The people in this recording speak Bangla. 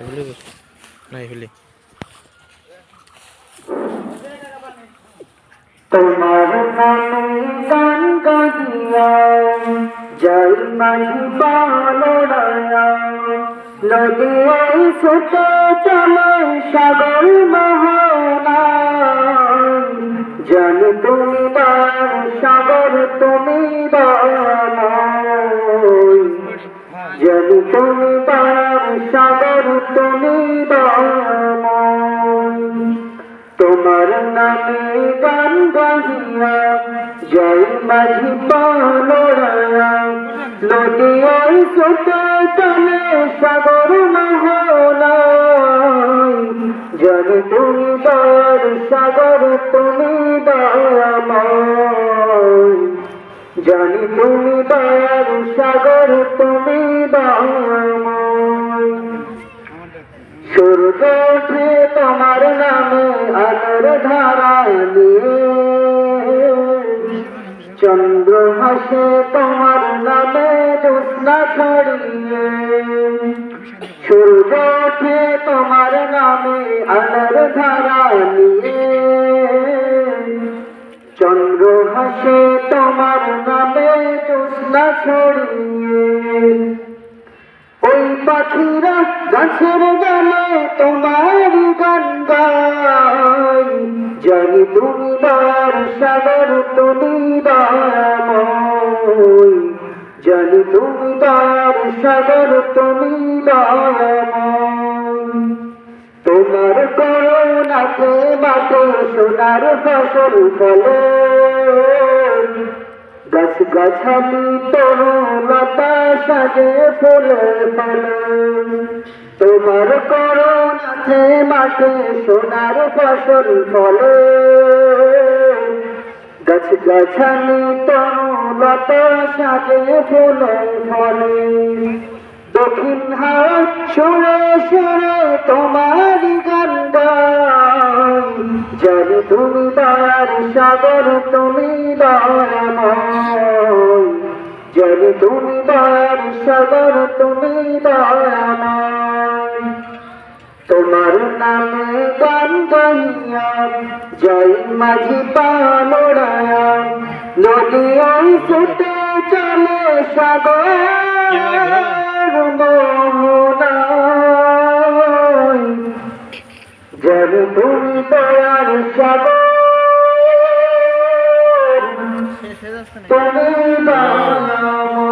এগুলি না, এগুলি। তোমার নামে গান গাহিয়া জয় মাঝি পালড়ায়া নদী ছুটে চলে সাগর মোহনা জন তুমি দার সাগর, তুমি দাময় জন তুমি নামে গান গাহিয়া জয় মাঝি পালড়ায়া নদীয় সোতে চলে সাগর মহলায় জন তুমি দর সাগর, তুমি দয়াময়। জানি তুমি দয়ার সাগর সূর্য ওঠে তোমার নামে আলোর ধারা নিয়ে। চন্দ্র হাসে তোমার নামে জ্যোৎস্না ছড়িয়ে। সূর্য ওঠে তোমার নামে আলোর ধারা নিয়ে। চন্দ্র হাসে তোমার নামে জ্যোৎস্না ছড়িয়ে। পাখিরা গাছের ডালে তোমার গান জানি তুমি দার সাগর তুমি দয়াময় জানি তুমি দার সাগর তুমি দয়াময় তোমার করোনাকে মাঠে সোনার ফসল ফলে। গাছ গাছালি তরুণতা সাজে ফুলে ফলে তোমার করোনাতে মাঠে সোনার ফসল ফলে। গাছ গাছালি তরুণতা সাজে ফুলে ফলে। দক্ষিণ হাত সুরে সুরে তোমার গান জানি তুমি দয়ার সাগর তুমি দয়াময়। জানি তুমি দয়ার সাগর তুমি দয়াময়। তোমার নামে গান গাইয়া জয় মাঝি পালড়ায়া। নদী ছুটে চলে সাগর। তুমি দয়ার সাগর। তুমি দয়া